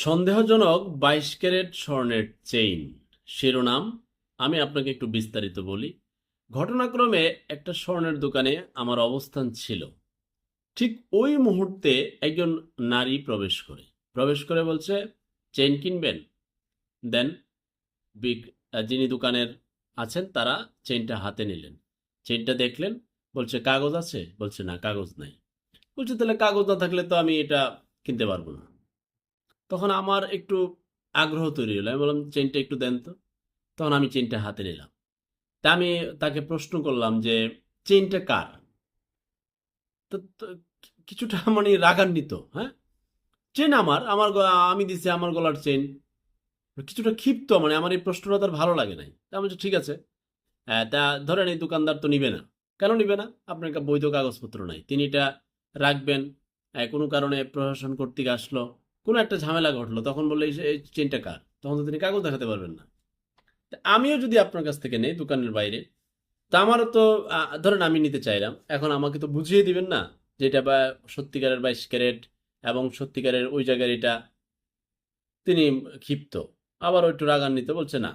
সন্দেহজনক বাইশ ক্যারেট স্বর্ণের চেইন। শিরোনাম, আমি আপনাকে একটু বিস্তারিত বলি। ঘটনাক্রমে একটা স্বর্ণের দোকানে আমার অবস্থান ছিল। ঠিক ওই মুহূর্তে একজন নারী প্রবেশ করে। প্রবেশ করে বলছে, চেইন কিনবেন? দেন বিগ যিনি দোকানের আছেন, তারা চেইনটা হাতে নিলেন। চেইনটা দেখলেন, বলছে, কাগজ আছে? বলছে, না, কাগজ নাই। বলছে, তাহলে কাগজ না থাকলে তো আমি এটা কিনতে পারব না। তখন আমার একটু আগ্রহ তৈরি হলো। আমি বললাম, চেনটা একটু দেন তো। তখন আমি চেনটা হাতে নিলাম। তা আমি তাকে প্রশ্ন করলাম যে, চেনটা কার? তো কিছুটা মানে রাগান্বিত হ্যাঁ? চেন আমার আমার আমি দিছি আমার গলার চেন। কিছুটা ক্ষিপ্ত মানে আমার এই প্রশ্নটা তার ভালো লাগে নাই। তা আমি ঠিক আছে। তা ধরেন এই দোকানদার তো নিবে না। কেন নিবে না? আপনার বৈধ কাগজপত্র নাই। তিনি এটা রাখবেন। কোনো কারণে প্রশাসন কর্তৃক আসলো। কোনো একটা ঝামেলা ঘটলো, তখন বললে, এই চেনটা কার? তখন তো তিনি কাগজ দেখাতে পারবেন না। আমিও যদি আপনার কাছ থেকে নেই দোকানের বাইরে, তা আমারও তো ধরেন আমি নিতে চাইলাম, এখন আমাকে তো বুঝিয়ে দিবেন না যে এটা বা সত্যিকারের বাইশ ক্যারেট এবং সত্যিকারের ওই জায়গার এটা তিনি ক্ষিপ্ত। আবার ওই একটু রাগান্বিত, বলছে, না,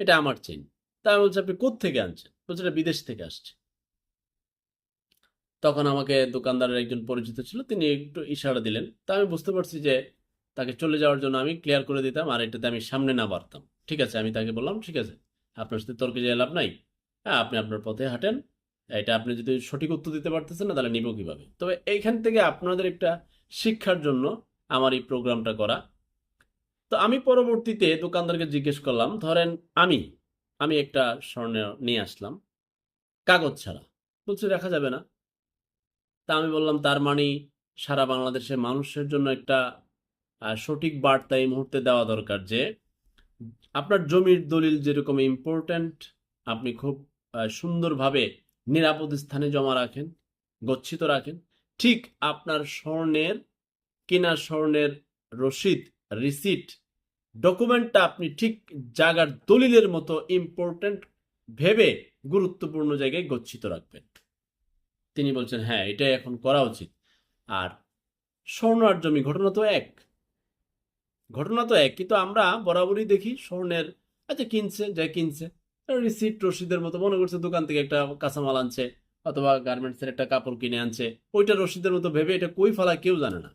এটা আমার চেন তা বলছি, আপনি থেকে আনছেন? বলছে, এটা বিদেশ থেকে আসছে। তখন আমাকে দোকানদারের একজন পরিচিত ছিল, তিনি একটু ইশারা দিলেন। তা আমি বুঝতে পারছি যে তাকে চলে যাওয়ার জন্য আমি ক্লিয়ার করে দিতাম আর এটাতে আমি সামনে না বাড়তাম। ঠিক আছে, আমি তাকে বললাম, ঠিক আছে, আপনার সাথে তর্কে যে লাভ নাই। হ্যাঁ আপনি আপনার পথে হাঁটেন। এটা আপনি যদি সঠিক উত্তর দিতে পারতেছেন না, তাহলে নিব কীভাবে? তবে এইখান থেকে আপনাদের একটা শিক্ষার জন্য আমার এই প্রোগ্রামটা করা। তো আমি পরবর্তীতে দোকানদারকে জিজ্ঞেস করলাম, ধরেন আমি আমি একটা স্বর্ণ নিয়ে আসলাম, কাগজ ছাড়া। বলছে রাখা যাবে না। তা আমি বললাম, তার মানে সারা বাংলাদেশের মানুষের জন্য একটা সঠিক বার্তা এই মুহূর্তে দেওয়া দরকার যে, আপনার জমির দলিল যেরকম ইম্পর্ট্যান্ট আপনি খুব সুন্দরভাবে নিরাপদ স্থানে জমা রাখেন, গচ্ছিত রাখেন। ঠিক আপনার স্বর্ণের, কেনা স্বর্ণের রসিদ রিসিট ডকুমেন্টটা আপনি ঠিক জায়গার দলিলের মতো ইম্পর্ট্যান্ট ভেবে গুরুত্বপূর্ণ জায়গায় গচ্ছিত রাখবেন। তিনি বলছেন হ্যাঁ এটাই এখন করা উচিত। আর স্বর্ণ আর জমি, ঘটনা তো এক। ঘটনা তো এক, কিন্তু আমরা বরাবরই দেখি স্বর্ণের আচ্ছা কিনছে যা কিনছে। রিসিট রসিদের মতো মনে করছে, দোকান থেকে একটা কাঁচামাল আনছে, অথবা গার্মেন্টসের একটা কাপড় কিনে আনছে। ওইটা রসিদের মতো ভেবে এটা কই ফেলা কেউ জানে না।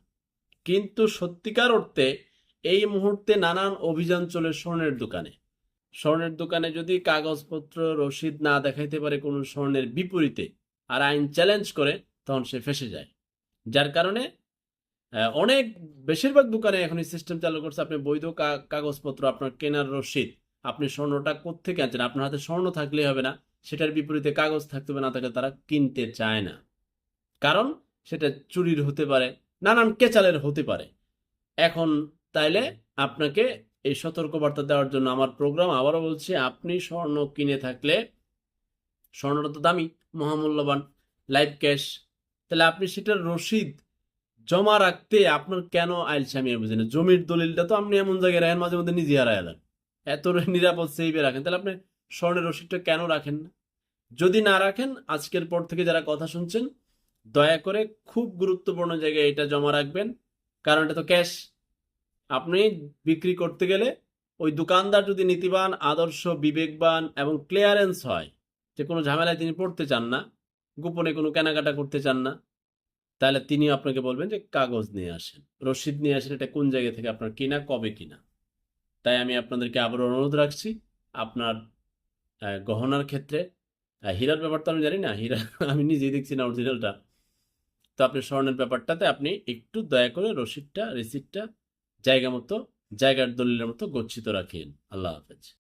কিন্তু সত্যিকার অর্থে এই মুহূর্তে নানান অভিযান চলে স্বর্ণের দোকানে। স্বর্ণের দোকানে যদি কাগজপত্র রসিদ না দেখাইতে পারে কোনো স্বর্ণের বিপরীতে আর আইন চ্যালেঞ্জ করে তখন সে ফেসে যায়। যার কারণে অনেক, বেশিরভাগ দোকানে এখন সিস্টেম চালু করছে। আপনি বৈধ কাগজপত্র, আপনার কেনার রসিদ, আপনি স্বর্ণটা কোত্থেকে আনছেন? আপনার হাতে স্বর্ণ থাকলেই হবে না, সেটার বিপরীতে কাগজ থাকতে হবে না থাকলে তারা কিনতে চায় না। কারণ, সেটা চুরির হতে পারে, নানান কেচালের হতে পারে। এখন তাইলে আপনাকে এই সতর্কবার্তা দেওয়ার জন্য আমার প্রোগ্রাম আবারও বলছি, আপনি স্বর্ণ কিনে থাকলে স্বর্ণটা তো দামি, মহামূল্যবান। লাইভ ক্যাশ তাহলে আপনি সেটার রসিদ জমা রাখতে আপনার কেন আইলছে আমি বুঝি না জমির দলিলটা তো আপনি এমন জায়গায় রাখেন, মাঝে মধ্যে নিজে হারায় দেন। এত নিরাপদ সেইভে রাখেন। তাহলে আপনি স্বর্ণের রসিদটা কেন রাখেন না? যদি না রাখেন, আজকের পর থেকে যারা কথা শুনছেন, দয়া করে খুব গুরুত্বপূর্ণ জায়গায় এটা জমা রাখবেন। কারণ এটা তো ক্যাশ আপনি বিক্রি করতে গেলে ওই দোকানদার যদি নীতিবান, আদর্শ, বিবেকবান এবং ক্লিয়ারেন্স হয় যে কোনো ঝামেলায় তিনি পড়তে চান না, গোপনে কোনো কেনাকাটা করতে চান না, তাহলে তিনি আপনাকে বলবেন যে কাগজ নিয়ে আসেন, রসিদ নিয়ে আসেন, এটা কোন জায়গা থেকে, আপনার কিনা, কবে কিনা। তাই আমি আপনাদেরকে আবারও অনুরোধ রাখছি, আপনার গহনার ক্ষেত্রে হীরার ব্যাপার তো আমি জানি না, হীরা আমি নিজেই দেখছি না অরিজিনালটা তো আপনি স্বর্ণের ব্যাপারটাতে আপনি একটু দয়া করে রসিদটা রিসিপ্টটা জায়গা মতো, জায়গার দলিলের মতো গচ্ছিত রাখেন। আল্লাহ হাফেজ।